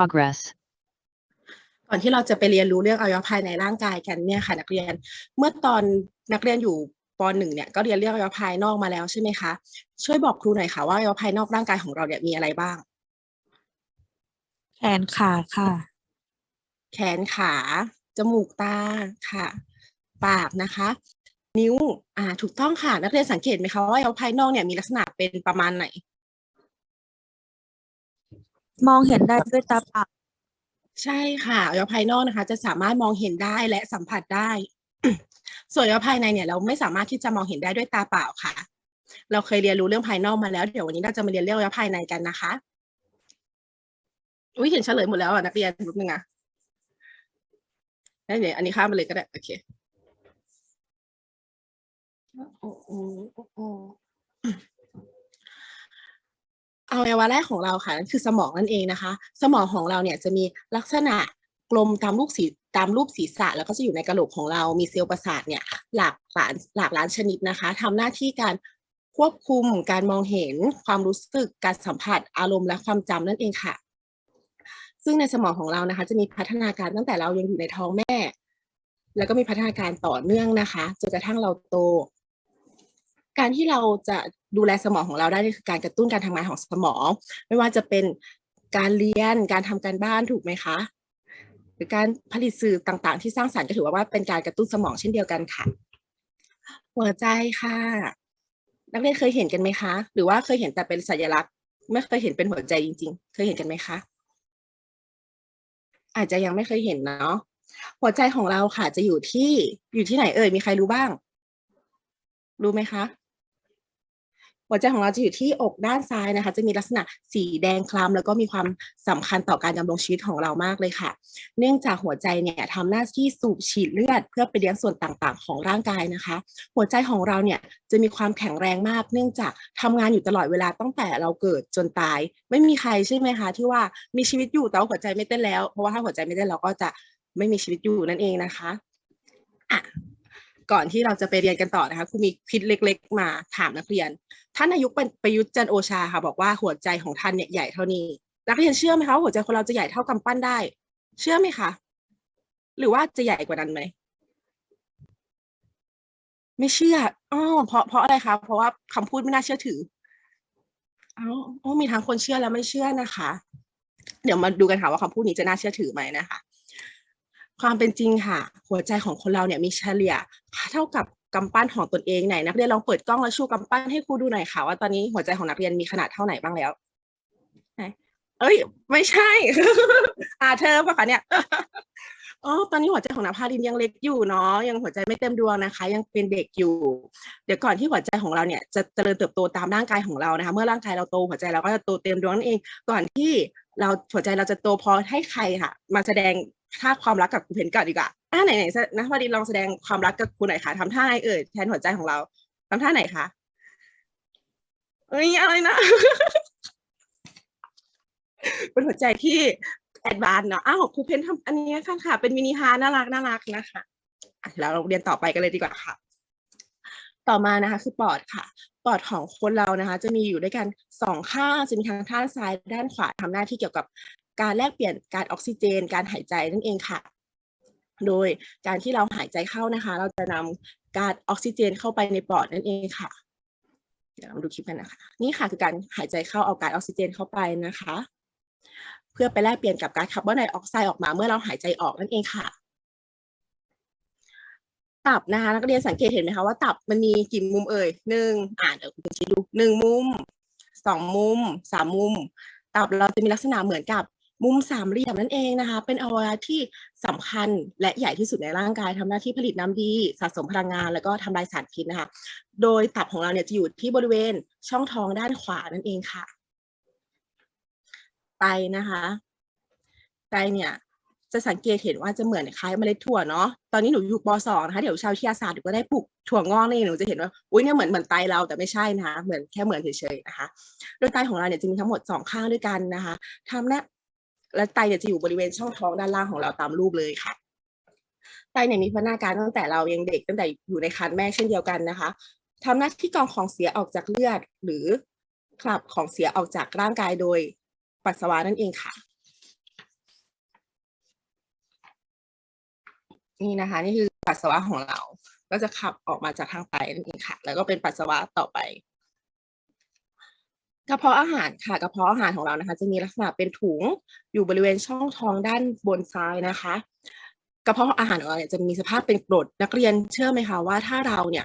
progress, ก่อนที่เราจะไปเรียนรู้เรื่องอวัยวะภายในร่างกายกันเนี่ยค่ะนักเรียน เมื่อตอนนักเรียนอยู่ปหนึ่งเนี่ยก็เรียนเรื่องอวัยวะภายนอกมาแล้วใช่ไหมคะ ช่วยบอกครูหน่อยค่ะว่าอวัยวะภายนอกร่างกายของเราเนี่ยมีอะไรบ้าง แขนขาค่ะ แขนขา จมูกตาค่ะ ปากนะคะ นิ้ว อ่า ถูกต้องค่ะ นักเรียนสังเกตไหมคะว่าอวัยวะภายนอกเนี่ยมีลักษณะเป็นประมาณไหน มองเห็นได้ด้วยตาเปล่าใช่ค่ะอวัยวะภายนอกนะคะ จะสามารถมองเห็นได้และสัมผัสได้ ส่วนอวัยวะภายในเนี่ยเราไม่สามารถที่จะมองเห็นได้ด้วยตาเปล่าค่ะ เราเคยเรียนรู้เรื่องภายนอกมาแล้ว เดี๋ยววันนี้เราจะมาเรียนเรื่องอวัยวะภายในกันนะคะ อุ้ยเห็นเฉลยหมดแล้วอะนักเรียนรูปนึงอะได้เดี๋ยวอันนี้ข้ามไปเลยก็ได้โอเคโอ้โอ้โอ้โอ้อวัยวะแรกของเราค่ะนั่นคือสมองนั่นเองนะคะ สมองของเราเนี่ยจะมีลักษณะกลมตามรูปสีตามรูปศีรษะ แล้วก็จะอยู่ในกระโหลกของเรามีเซลล์ประสาทเนี่ยหลากหลายหลากหลายชนิดนะคะทำหน้าที่การควบคุมการมองเห็นความรู้สึกการสัมผัสอารมณ์และความจำนั่นเองค่ะ ซึ่งในสมองของเรานะคะ จะมีพัฒนาการตั้งแต่เรายังอยู่ในท้องแม่ แล้วก็มีพัฒนาการต่อเนื่องนะคะจนกระทั่งเราโต การที่เราจะ ดูแลสมองของเราได้คือการกระตุ้นการทำงานของสมอง ไม่ว่าจะเป็นการเรียนการทำการบ้านถูกไหมคะหรือการผลิตสื่อต่างๆ ที่สร้างสรรค์ก็ถือว่าเป็นการกระตุ้นสมองเช่นเดียวกันค่ะ หัวใจค่ะ นักเรียนเคยเห็นกันไหมคะ หรือว่าเคยเห็นแต่เป็นสัญลักษณ์ ไม่เคยเห็นเป็นหัวใจจริง ๆ เคยเห็นกันไหมคะอาจจะยังไม่เคยเห็นเนาะหัวใจของเราค่ะจะอยู่ที่อยู่ที่ไหนเอ่ยมีใครรู้บ้าง รู้ไหมคะ หัวใจของเราจะอยู่ที่อกด้านซ้ายนะคะ จะมีลักษณะสีแดงคล้ำแล้วก็มีความสำคัญต่อการดำรงชีวิตของเรามากเลยค่ะ เนื่องจากหัวใจเนี่ยทำหน้าที่สูบฉีดเลือด เพื่อไปเลี้ยงส่วนต่างๆ ของร่างกายนะคะ หัวใจของเราเนี่ยจะมีความแข็งแรงมาก เนื่องจากทำงานอยู่ตลอดเวลาตั้งแต่เราเกิดจนตาย ไม่มีใครใช่ไหมคะ ที่ว่ามีชีวิตอยู่แต่ว่าหัวใจไม่เต้นแล้ว เพราะว่าถ้าหัวใจไม่เต้นเราก็จะไม่มีชีวิตอยู่นั่นเองนะคะอะก่อนที่เราจะไปเรียนกันต่อนะคะครูมีคลิปเล็ก ๆ มาถามนักเรียน ท่านนายกประยุทธ์จันโอชาค่ะบอกว่าหัวใจของท่านเนี่ยใหญ่เท่านี้ นักเรียนเชื่อไหมคะหัวใจคนเราจะใหญ่เท่ากำปั้นได้ เชื่อไหมคะหรือว่าจะใหญ่กว่านั้นไหมไม่เชื่ออ๋อเพราะเพราะอะไรคะเพราะว่าคำพูดไม่น่าเชื่อถืออ๋ออ๋อมีทั้งคนเชื่อและไม่เชื่อนะคะ เดี๋ยวมาดูกันค่ะว่าคำพูดนี้จะน่าเชื่อถือไหมนะคะ ความเป็นจริงค่ะ หัวใจของคนเราเนี่ยมีเฉลี่ยเท่ากับ กำปั้นของตนเองไหนนักเรียนลองเปิดกล้องแล้วชูกำปั้นให้ครูดูหน่อยค่ะว่าตอนนี้หัวใจของนักเรียนมีขนาดเท่าไหนบ้างแล้วไหนเอ้ย ไม่ใช่ อ่าเธอปะคะเนี่ยอ๋อตอนนี้หัวใจของนภารินยังเล็กอยู่เนาะยังหัวใจไม่เต็มดวงนะคะ ยังเป็นเด็กอยู่ เดี๋ยวก่อนที่หัวใจของเราเนี่ยจะเจริญเติบโตตามร่างกายของเรานะคะ เมื่อร่างกายเราโตหัวใจเราก็จะโตเต็มดวงนั่นเอง ก่อนที่เราหัวใจเราจะโตพอให้ใครค่ะ มาแสดงท่าความรักกับครูเพนก่อนดีกว่า อ่าไหนไหนๆนะพอดีลองแสดงความรักกับครูหน่อยค่ะทำท่าอะไรเอ่ยแทนหัวใจของเราทำท่าไหนคะเอ้ยอะไรนะ เป็นหัวใจที่แอดวานเนาะอ้าวครูเพนทำอันนี้ค่ะค่ะ เป็นมินิฮาร์น่ารักน่ารักนะคะแล้วเราเรียนต่อไปกันเลยดีกว่าค่ะ ต่อมานะคะ คือปอดค่ะ ปอดของคนเรานะคะ จะมีอยู่ด้วยกันสองข้างจะมีทางด้านซ้ายด้านขวาทำหน้าที่เกี่ยวกับการแลกเปลี่ยนการออกซิเจน การหายใจนั่นเองค่ะ โดยการที่เราหายใจเข้านะคะ เราจะนำก๊ารออกซิเจนเข้าไปในปอดนั่นเองค่ะ เดี๋ยวเราดูคลิปกันนะคะ นี่ค่ะคือการหายใจเข้าเอาก๊ารออกซิเจนเข้าไปนะคะ เพื่อไปแลกเปลี่ยนกับก๊าซคาร์บอนไดออกไซด์ออกมาเมื่อเราหายใจออกนั่นเองค่ะตับนะคะนักเรียนสังเกตเห็นไหมคะว่าตับมันมีกี่มุมเอ่ยหนึ่งอ่านเดี๋ยวคุณจะดูหนึ่งมุมสองมุมสามมุม ตับเราจะมีลักษณะเหมือนกับ มุมสามเหลี่ยมนั่นเองนะคะ เป็นอวัยวะที่สำคัญและใหญ่ที่สุดในร่างกายทำหน้าที่ผลิตน้ำดี สะสมพลังงาน แล้วก็ทำลายสารพิษนะคะ โดยตับของเราเนี่ยจะอยู่ที่บริเวณช่องท้องด้านขวานั่นเองค่ะ ไตนะคะไตเนี่ยจะสังเกตเห็นว่าจะเหมือนคล้ายเมล็ดถั่วเนาะ ตอนนี้หนูอยู่ป .2 นะคะ เดี๋ยวชาววิทยาศาสตร์หนูก็ได้ปลูกถั่วงอกนี่หนูจะเห็นว่า อุ้ยเนี่ยเหมือนเหมือนไตเราแต่ไม่ใช่นะคะ เหมือนแค่เหมือนเฉยๆนะคะ โดยไตของเราเนี่ยจะมีทั้งหมดสองข้างด้วยกันนะคะทำหน้า และไตเนี่ยจะอยู่บริเวณช่องท้องด้านล่างของเราตามรูปเลยค่ะ ไตเนี่ยมีพัฒนาการตั้งแต่เรายังเด็กตั้งแต่อยู่ในครรภ์แม่เช่นเดียวกันนะคะ ทำหน้าที่กรองของเสียออกจากเลือด หรือขับของเสียออกจากร่างกายโดยปัสสาวะนั่นเองค่ะ นี่นะคะ นี่คือปัสสาวะของเรา ก็จะขับออกมาจากทางไตนั่นเองค่ะ แล้วก็เป็นปัสสาวะต่อไป กระเพาะอาหารค่ะกระเพาะอาหารของเรานะคะ จะมีลักษณะเป็นถุงอยู่บริเวณช่องท้องด้านบนซ้ายนะคะ กระเพาะอาหารของเราเนี่ยจะมีสภาพเป็นกรดนักเรียนเชื่อไหมคะว่าถ้าเราเนี่ย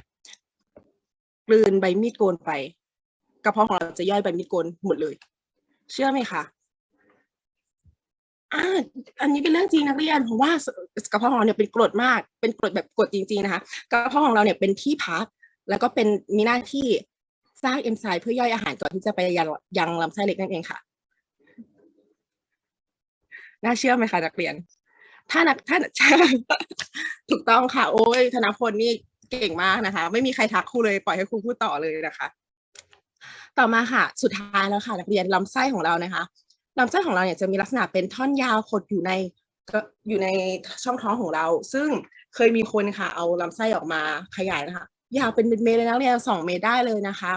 กลืนใบมีดโกนไป กระเพาะของเราจะย่อยใบมีดโกนหมดเลย เชื่อไหมคะอ่าอันนี้เป็นเรื่องจริงนักเรียนเพราะว่ากระเพาะของเราเนี่ยเป็นกรดมาก เป็นกรดแบบกรดจริงๆนะคะ กระเพาะของเราเนี่ยเป็นที่พักแล้วก็เป็นมีหน้าที่ สร้างเอนไซม์เพื่อย่อยอาหารก่อนที่จะไปยังยังลำไส้เล็กนั่นเองค่ะ น่าเชื่อไหมคะนักเรียน ถ้านักถ้าใช่ถูกต้องค่ะ โอ้ยธนพลนี่เก่งมากนะคะ ไม่มีใครทักครูเลยปล่อยให้ครูพูดต่อเลยนะคะ ต่อมาค่ะ สุดท้ายแล้วค่ะ นักเรียนลำไส้ของเรานะคะลำไส้ของเราเนี่ยจะมีลักษณะเป็นท่อนยาวขดอยู่ในก็อยู่ในช่องท้องของเรา ซึ่งเคยมีคนค่ะ เอาลำไส้ออกมาขยายนะคะ ยาวเป็นเมตรเลยนักเรียนสองเมตรได้เลยนะคะ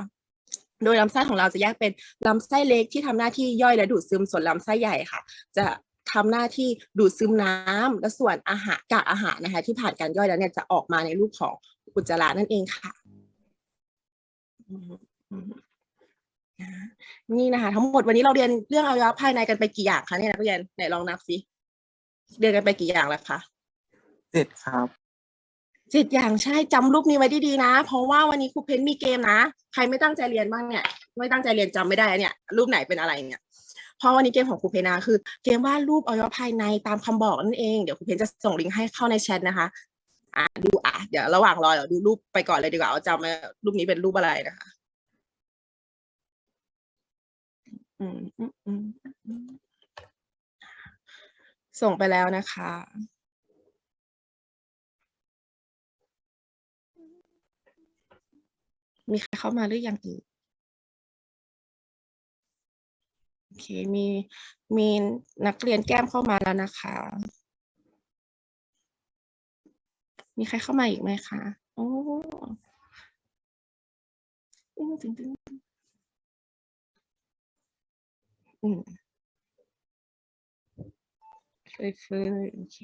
โดยลำไส้ของเราจะแยกเป็นลำไส้เล็กที่ทำหน้าที่ย่อยและดูดซึมส่วนลำไส้ใหญ่ค่ะ จะทำหน้าที่ดูดซึมน้ำและส่วนอาหารกากอาหารนะคะ ที่ผ่านการย่อยแล้วเนี่ยจะออกมาในรูปของอุจจาระนั่นเองค่ะนะนี่นะคะทั้งหมดวันนี้เราเรียนเรื่องอวัยวะภายในกันไปกี่อย่างคะเนี่ยนักเรียนไหนลองนับสิเรียนกันไปกี่อย่างแล้วคะเจ็ดครับ เจ็ดอย่างใช่จำรูปนี้ไว้ดีๆนะ เพราะว่าวันนี้ครูเพ้นมีเกมนะ ใครไม่ตั้งใจเรียนบ้างเนี่ย ไม่ตั้งใจเรียนจำไม่ได้เนี่ย รูปไหนเป็นอะไรเนี่ยเพราะวันนี้เกมของครูเพนนะคือ เกมวาดรูปอวัยวะภายในตามคำบอกนั่นเองเดี๋ยวครูเพนจะส่งลิงก์ให้เข้าในแชทนะคะอะดูอะเดี๋ยวระหว่างรอเดี๋ยวดูรูปไปก่อนเลยดีกว่าว่าจำรูปนี้เป็นรูปอะไรนะคะอืมอืมอืมส่งไปแล้วนะคะ มีใครเข้ามาหรือยังอีกโอเค มีมีนักเรียนแก้มเข้ามาแล้วนะคะ มีใครเข้ามาอีกไหมคะ โอ้อืมตึงตึงอืมเฟยเฟยโอเค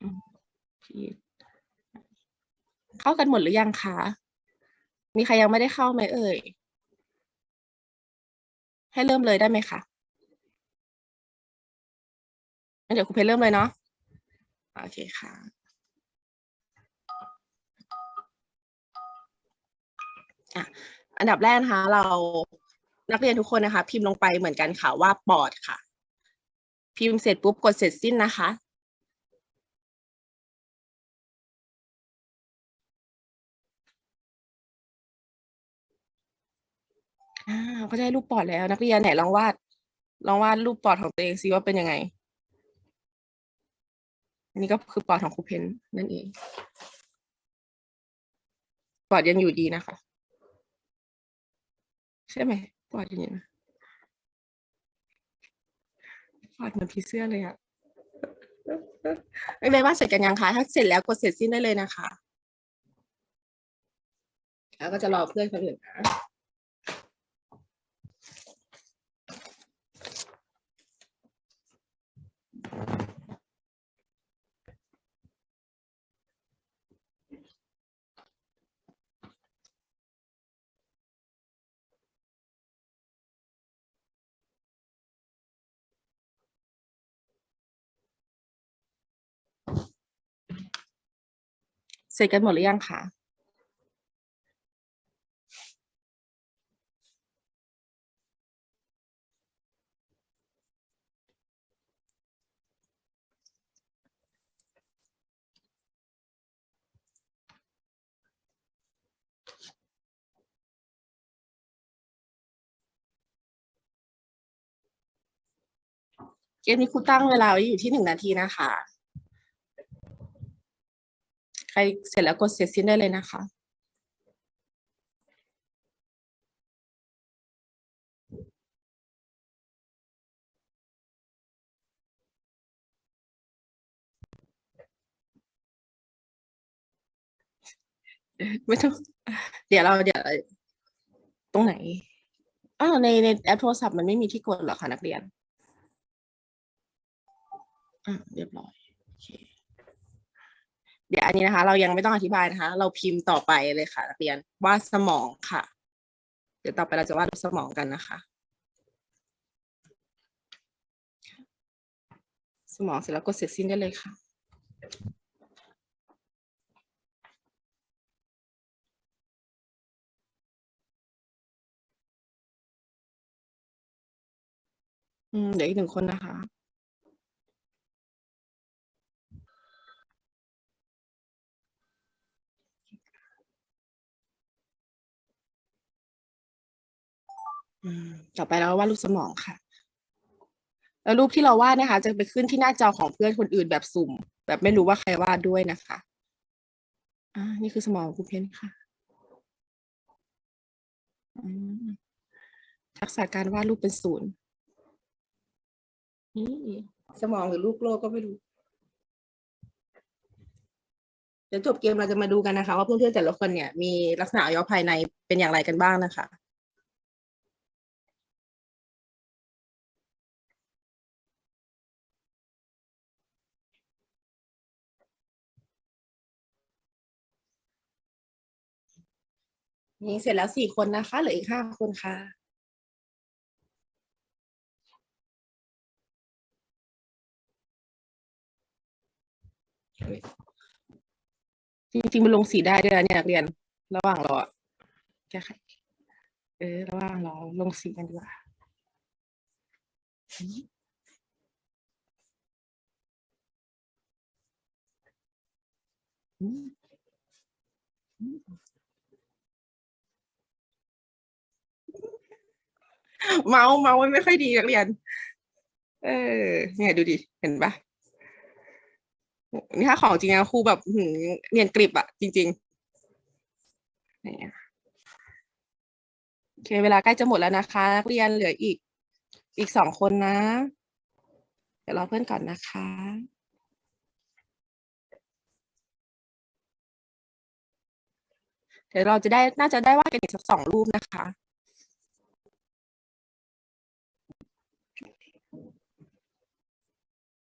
อืม เข้ากันหมดหรือยังคะมีใครยังไม่ได้เข้าไหมเอ่ย ให้เริ่มเลยได้ไหมคะงั้นเดี๋ยวครูเพชรเริ่มเลยเนาะโอเคค่ะอะอันดับแรกนะคะ เรานักเรียนทุกคนนะคะ พิมพ์ลงไปเหมือนกันค่ะว่าปอดค่ะ พิมพ์เสร็จปุ๊บกดเสร็จสิ้นนะคะ อ่าก็ได้รูปปอดแล้ว นักเรียนไหนลองวาด ลองวาดรูปปอดของตัวเองซิว่าเป็นยังไง อันนี้ก็คือปอดของครูเพนนั่นเอง ปอดยังอยู่ดีนะคะ ใช่ไหมปอดยังอยู่นะปอดเหมือนผีเสื้อเลยอะไม่เป็นว่าเสร็จกันยังคะถ้าเสร็จแล้วกดเสร็จสิ้นได้เลยนะคะ แล้วก็จะรอเพื่อนคนอื่นนะ เสร็จกันหมดหรือยังคะเกมนี้ครูตั้งเวลาไว้อยู่ที่หนึ่งนาทีนะคะ รเสร็จแล้วกดเสร็จสิ้นได้เลยนะคะไม่ต้อง เดี๋ยวเราเดี๋ยวตรงไหนอ้าวในในแอปโทรศัพท์มันไม่มีที่กดเหรอคะนักเรียน อะเรียบร้อย เดี๋ยวอันนี้นะคะ เรายังไม่ต้องอธิบายนะคะ เราพิมพ์ต่อไปเลยค่ะนักเรียนวาดสมองค่ะ เดี๋ยวต่อไปเราจะวาดสมองกันนะคะ สมองเสร็จแล้วกดเสร็จสิ้นได้เลยค่ะอืมเดี๋ยวอีกหนึ่งคนนะคะ ต่อไปเราวาดรูปสมองค่ะ แล้วรูปที่เราวาดนะคะ จะไปขึ้นที่หน้าจอของเพื่อนคนอื่นแบบสุ่ม แบบไม่รู้ว่าใครวาดด้วยนะคะอ่านี่คือสมองของครูเพนค่ะทักษะการวาดรูปเป็นศูนย์นี่สมองหรือลูกโลกก็ไม่รู้เดี๋ยวจบเกมเราจะมาดูกันนะคะ ว่าเพื่อนๆแต่ละคนเนี่ยมีลักษณะอวัยวะภายในเป็นอย่างไรกันบ้างนะคะ นี่เสร็จแล้วสี่คนนะคะ เหลืออีกห้าคนค่ะ จริงๆมันลงสีได้ด้วยนะเนี่ยนักเรียน ระหว่างรอแก้ไขเออ ระหว่างรอลงสีกันดีกว่าอืมอืม เมาส์เมาส์ไม่ค่อยดีนักเรียน เออเนี่ยดูดิเห็นปะนี่ถ้าของจริงนะครูแบบหืมเนียนกริบอะจริงๆเนี่ยโอเค เวลาใกล้จะหมดแล้วนะคะนักเรียนเหลืออีก อีกสองคนนะ เดี๋ยวรอเพื่อนก่อนนะคะเดี๋ยวเราจะได้น่าจะได้วาดกันอีกสักสองรูปนะคะ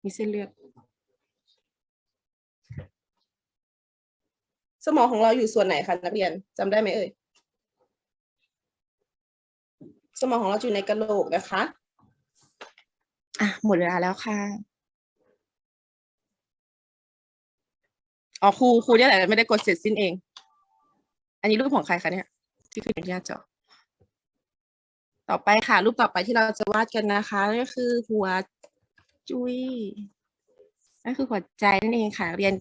มีเส้นเลือด สมองของเราอยู่ส่วนไหนคะนักเรียนจำได้ไหมเอ่ย สมองของเราอยู่ในกะโหลกนะคะ อะ หมดเวลาแล้วค่ะอ๋อครูครูเนี่ยแหละไม่ได้กดเสร็จสิ้นเอง อันนี้รูปของใครคะเนี่ย ที่ขึ้นอยู่ที่หน้าจอต่อไปค่ะ รูปต่อไปที่เราจะวาดกันนะคะนั่นก็คือหัว จุยนั่นคือหัวใจนั่นเองค่ะ เรียน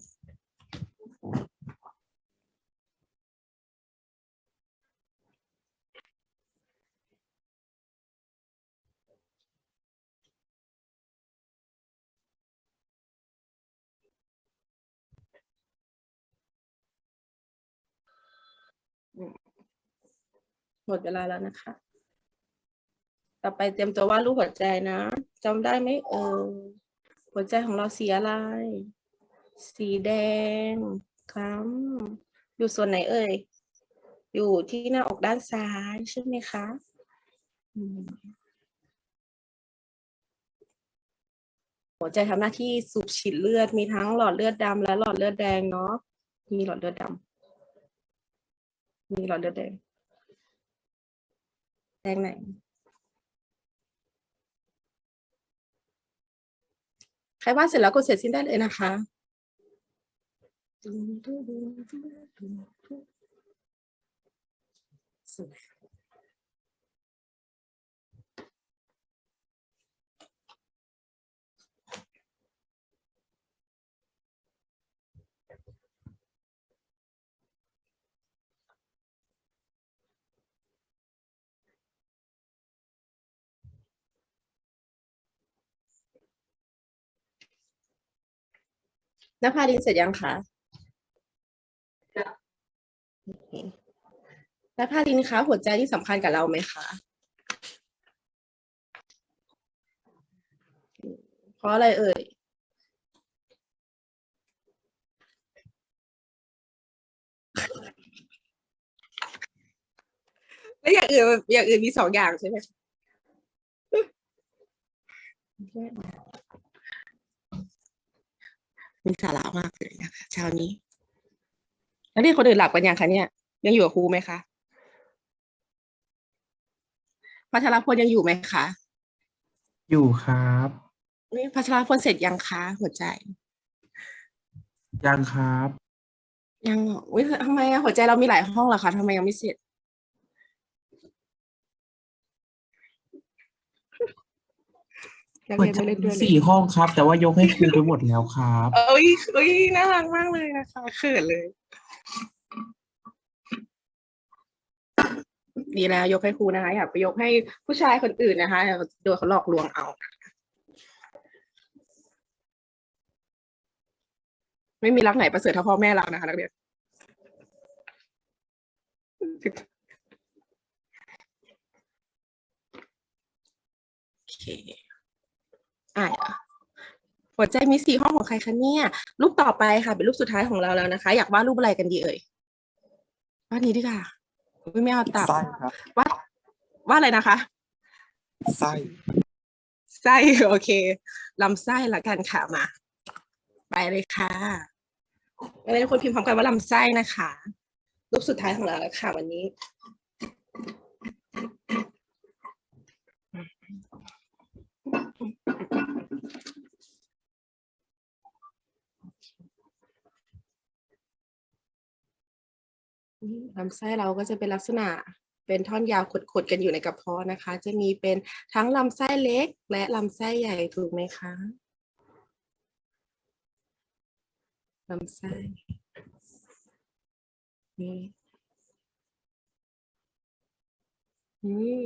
หมดเวลาแล้วนะคะ ต่อไปเตรียมตัววาดรูปหัวใจนะจำได้ไหมเออหัวใจของเราสีอะไร สีแดงคล้ำอยู่ส่วนไหนเอ่ย อยู่ที่หน้าอกด้านซ้ายใช่ไหมคะอืหัวใจทำหน้าที่สูบฉีดเลือดมีทั้งหลอดเลือดดำและหลอดเลือดแดงเนาะมีหลอดเลือดดำมีหลอดเลือดแดงแดงไหน ครวาดเสร็จแล้วกดเสร็จสิ้นได้เลยนะคะ นภาดินเสร็จยังคะโอเคนภาดินคะหัวใจที่สำคัญกับเราไหมคะเพราะอะไรเอ่ยแล้วอย่างอื่นมันอย่างอื่นมีสองอย่างใช่ไหมคะโมีสาระมากเลยนะคะเช้านี้แล้วนี่คนอื่นหลับกันยังคะเนี่ย ยังอยู่กับครูไหมคะพัชรพลยังอยู่ไหมคะ อยู่ครับนี่พัชรพลเสร็จยังคะหัวใจ ยังครับ ยังเหรออุ้ยทำไมอะหัวใจเรามีหลายห้องเหรอคะทำไมยังไม่เสร็จ นักหัวเรียนใจไม่เล่นมีด้วยเลยสี่ห้องครับ แต่ว่ายกให้ครูไปหมดแล้วครับ เอ้ยเอ้ยน่ารักมากเลยนะคะเขินเลย ดีแล้วยกให้ครูนะคะ อยากไปยกให้ผู้ชายคนอื่นนะคะเดี๋ยวโดนเขาหลอกลวงเอา ไม่มีรักไหนประเสริฐเท่าพ่อแม่เรานะคะนักเรียน โอเค อะหัวใจมีสี่ห้องของใครคะเนี่ยรูปต่อไปค่ะ เป็นรูปสุดท้ายของเราแล้วนะคะ อยากวาดรูปอะไรกันดีเอ่ยวาดนี้ดีกว่าอุ๊ยไม่เอาตับไส้ครับวาดวาดอะไรนะคะไส้ไส้โอเคลำไส้ละกันค่ะมา ไปเลยค่ะไม่ได้คนพิมพ์พร้อมกันว่าลำไส้นะคะ รูปสุดท้ายของเราแล้วค่ะวันนี้ อืม ลำไส้เราก็จะเป็นลักษณะเป็นท่อนยาวขดๆกันอยู่ในกระเพาะนะคะ จะมีเป็นทั้งลำไส้เล็กและลำไส้ใหญ่ถูกไหมคะลำไส้นี่นี่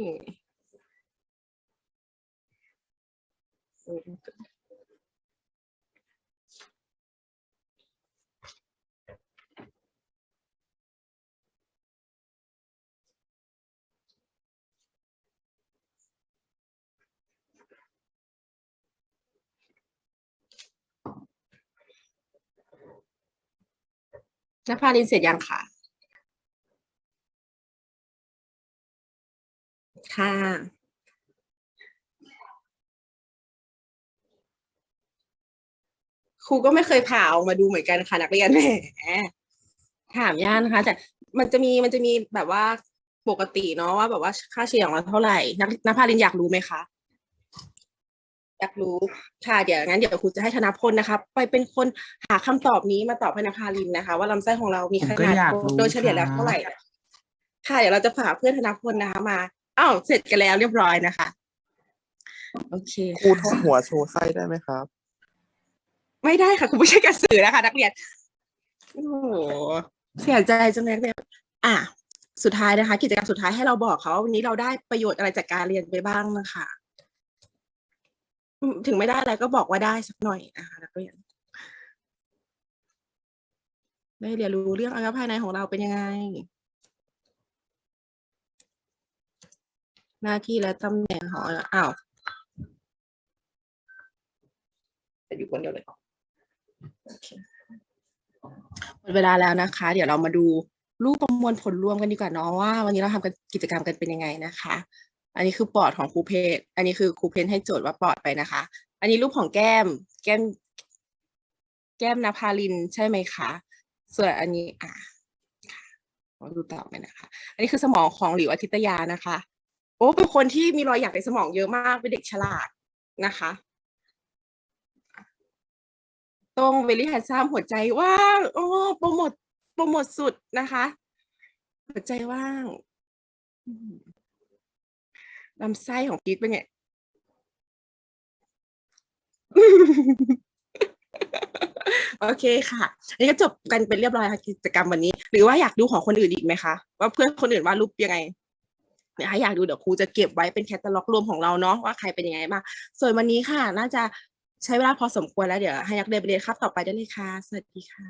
นภารินเสร็จยังคะค่ะ ครูก็ไม่เคยผ่าออกมาดูเหมือนกันค่ะนักเรียนแหมถามยากนะคะ แต่มันจะมีมันจะมีแบบว่าปกติเนาะว่าแบบว่าค่าเฉลี่ยของเราเท่าไหร่ นักนภารินอยากรู้ไหมคะอยากรู้ค่ะเดี๋ยวงั้นเดี๋ยวครูจะให้ธนพลนะคะ ไปเป็นคนหาคำตอบนี้มาตอบให้นภารินนะคะ ว่าลำไส้ของเรามีผมขก็นาดอยากรู้โดยเฉลี่ยแล้วครับเท่าไหร่ค่ะเดี๋ยวเราจะฝากเพื่อนธนพลนะคะมาอ้าวเสร็จกันแล้วเรียบร้อยนะคะ โอเคครูค่ะทอดหัวโชว์ไส้ได้ไหมครับ ไม่ได้ค่ะ คุณไม่ใช่กระสือนะคะ นักเรียน โอ้โหเสียใจจังเลยนักเรียนอะสุดท้ายนะคะ กิจกรรมสุดท้ายให้เราบอกเขาว่าวันนี้เราได้ประโยชน์อะไรจากการเรียนไปบ้างนะคะถึงไม่ได้อะไรก็บอกว่าได้สักหน่อยนะคะนักเรียนได้เรียนรู้เรื่องอวัยวะภายในของเราเป็นยังไง หน้าที่และตำแหน่งของอ้าวจะอยู่คนเดียวเลยอ หมดเวลาแล้วนะคะ เดี๋ยวเรามาดูรูปประมวลผลรวมกันดีกว่าเนาะว่า วันนี้เราทำกิจกรรมกันเป็นยังไงนะคะ อันนี้คือปอดของครูเพชอันนี้คือครูเพนให้โจทย์ว่าปอดไปนะคะ อันนี้รูปของแก้ม แก้ม แก้มนภาลินใช่ไหมคะส่วนอันนี้อะค่ะขอดูต่อไปนะคะ อันนี้คือสมองของหลิวอาทิตยานะคะ โอ้เป็นคนที่มีรอยหยักในสมองเยอะมากเป็นเด็กฉลาดนะคะ ตรงเวลี่แฮนซัมหัวใจว่างโอ้โปรโมทโปรโมทสุดนะคะ หัวใจว่างลำไส้ของพีทเป็นไงโอเคค่ะ อันนี้ก็จบกันเป็นเรียบร้อยค่ะกิจกรรมวันนี้ หรือว่าอยากดูของคนอื่นอีกไหมคะว่าเพื่อนคนอื่นวาดรูปยังไงนะคะอยากดูเดี๋ยวครูจะเก็บไว้เป็นแคตตาล็อกรวมของเราเนาะว่าใครเป็นยังไงบ้างส่วนวันนี้ค่ะ น่าจะ ใช้เวลาพอสมควรแล้วเดี๋ยวให้นักเรียนไปเรียนครับต่อไปได้เลยค่ะสวัสดีค่ะ